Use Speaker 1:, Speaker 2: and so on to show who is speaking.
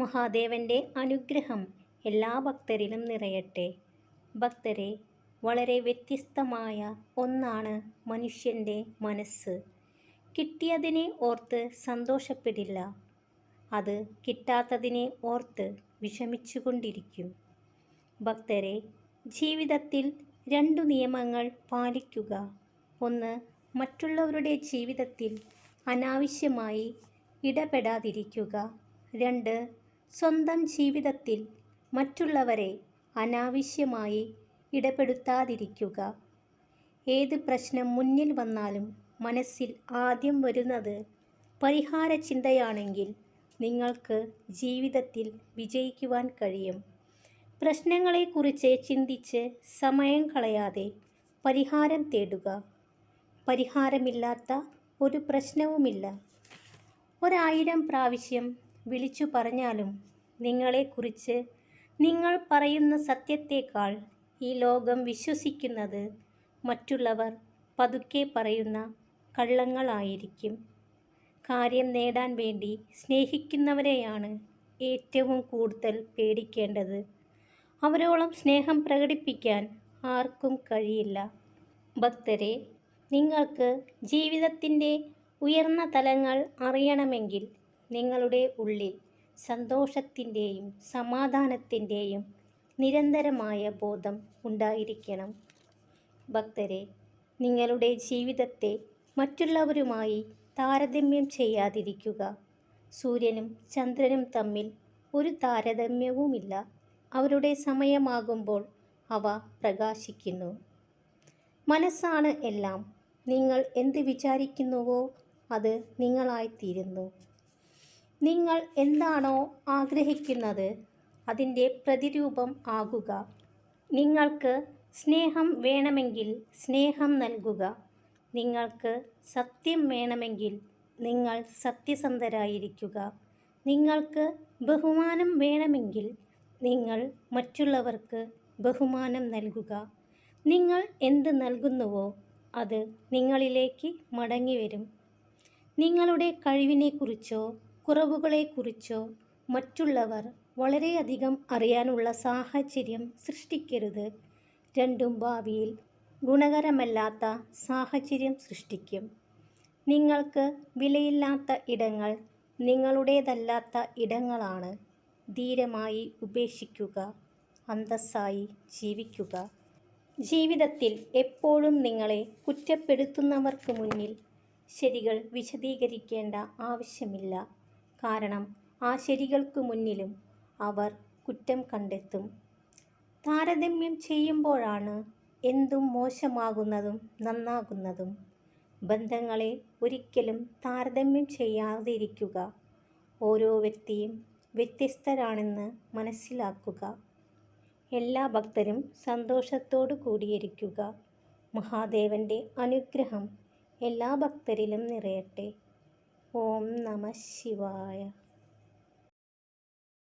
Speaker 1: മഹാദേവന്റെ അനുഗ്രഹം എല്ലാ ഭക്തരിലും നിറയട്ടെ. ഭക്തരെ വളരെ വ്യത്യസ്തമായ ഒന്നാണ് മനുഷ്യന്റെ മനസ്സ്. കിട്ടിയതിനെ ഓർത്ത് സന്തോഷപ്പെടില്ല. അത് കിട്ടാത്തതിനെ ഓർത്ത് വിഷമിച്ചുകൊണ്ടിരിക്കും. ഭക്തരെ ജീവിതത്തിൽ രണ്ടു നിയമങ്ങൾ പാലിക്കുക. ഒന്ന് മറ്റുള്ളവരുടെ ജീവിതത്തിൽ അനാവശ്യമായി ഇടപെടാതിരിക്കുക. രണ്ട് സ്വന്തം ജീവിതത്തിൽ മറ്റുള്ളവരെ അനാവശ്യമായി ഇടപെടുത്താതിരിക്കുക. ഏത് പ്രശ്നം മുന്നിൽ വന്നാലും മനസ്സിൽ ആദ്യം വരുന്നത് പരിഹാര ചിന്തയാണെങ്കിൽ നിങ്ങൾക്ക് ജീവിതത്തിൽ വിജയിക്കുവാൻ കഴിയും. പ്രശ്നങ്ങളെക്കുറിച്ച് ചിന്തിച്ച് സമയം കളയാതെ പരിഹാരം തേടുക. പരിഹാരമില്ലാത്ത ഒരു പ്രശ്നവുമില്ല. ഒരായിരം പ്രാവശ്യം വിളിച്ചു പറഞ്ഞാലും നിങ്ങളെക്കുറിച്ച് നിങ്ങൾ പറയുന്ന സത്യത്തേക്കാൾ ഈ ലോകം വിശ്വസിക്കുന്നത് മറ്റുള്ളവർ പതുക്കെ പറയുന്ന കള്ളങ്ങളായിരിക്കും. കാര്യം നേടാൻ വേണ്ടി സ്നേഹിക്കുന്നവരെയാണ് ഏറ്റവും കൂടുതൽ പേടിക്കേണ്ടത്. അവരോളം സ്നേഹം പ്രകടിപ്പിക്കാൻ ആർക്കും കഴിയില്ല. ഭക്തരെ നിങ്ങൾക്ക് ജീവിതത്തിന്റെ ഉയർന്ന തലങ്ങൾ അറിയണമെങ്കിൽ നിങ്ങളുടെ ഉള്ളിൽ സന്തോഷത്തിന്റെയും സമാധാനത്തിന്റെയും നിരന്തരമായ ബോധം ഉണ്ടായിരിക്കണം. ഭക്തരെ നിങ്ങളുടെ ജീവിതത്തെ മറ്റുള്ളവരുമായി താരതമ്യം ചെയ്യാതിരിക്കുക. സൂര്യനും ചന്ദ്രനും തമ്മിൽ ഒരു താരതമ്യവുമില്ല. അവരുടെ സമയമാകുമ്പോൾ അവ പ്രകാശിക്കുന്നു. മനസ്സാണ് എല്ലാം. നിങ്ങൾ എന്ത് വിചാരിക്കുന്നുവോ അത് നിങ്ങളായിത്തീരുന്നു. നിങ്ങൾ എന്താണോ ആഗ്രഹിക്കുന്നത് അതിന്റെ പ്രതിരൂപം ആകുക. നിങ്ങൾക്ക് സ്നേഹം വേണമെങ്കിൽ സ്നേഹം നൽകുക. നിങ്ങൾക്ക് സത്യം വേണമെങ്കിൽ നിങ്ങൾ സത്യസന്ധരായിരിക്കുക. നിങ്ങൾക്ക് ബഹുമാനം വേണമെങ്കിൽ നിങ്ങൾ മറ്റുള്ളവർക്ക് ബഹുമാനം നൽകുക. നിങ്ങൾ എന്ത് നൽകുന്നുവോ അത് നിങ്ങളിലേക്ക് മടങ്ങിവരും. നിങ്ങളുടെ കഴിവിനെക്കുറിച്ചോ കുറവുകളെക്കുറിച്ചോ മറ്റുള്ളവർ വളരെയധികം അറിയാനുള്ള സാഹചര്യം സൃഷ്ടിക്കരുത്. രണ്ടും ഭാവിയിൽ ഗുണകരമല്ലാത്ത സാഹചര്യം സൃഷ്ടിക്കും. നിങ്ങൾക്ക് വിലയില്ലാത്ത ഇടങ്ങൾ നിങ്ങളുടേതല്ലാത്ത ഇടങ്ങളാണ് ധീരമായി ഉപേക്ഷിക്കുക അന്തസ്സായി ജീവിക്കുക. ജീവിതത്തിൽ എപ്പോഴും നിങ്ങളെ കുറ്റപ്പെടുത്തുന്നവർക്ക് മുന്നിൽ ശരികൾ വിശദീകരിക്കേണ്ട ആവശ്യമില്ല. കാരണം ആ ശരികൾക്ക് മുന്നിലും അവർ കുറ്റം കണ്ടെത്തും. താരതമ്യം ചെയ്യുമ്പോഴാണ് എന്തും മോശമാകുന്നതും നന്നാകുന്നതും. ബന്ധങ്ങളെ ഒരിക്കലും താരതമ്യം ചെയ്യാതിരിക്കുക. ഓരോ വ്യക്തിയും വ്യത്യസ്തരാണെന്ന് മനസ്സിലാക്കുക. എല്ലാ ഭക്തരും സന്തോഷത്തോടു കൂടിയിരിക്കുക. മഹാദേവന്റെ അനുഗ്രഹം എല്ലാ ഭക്തരിലും നിറയട്ടെ. ഓം നമ ശിവായ.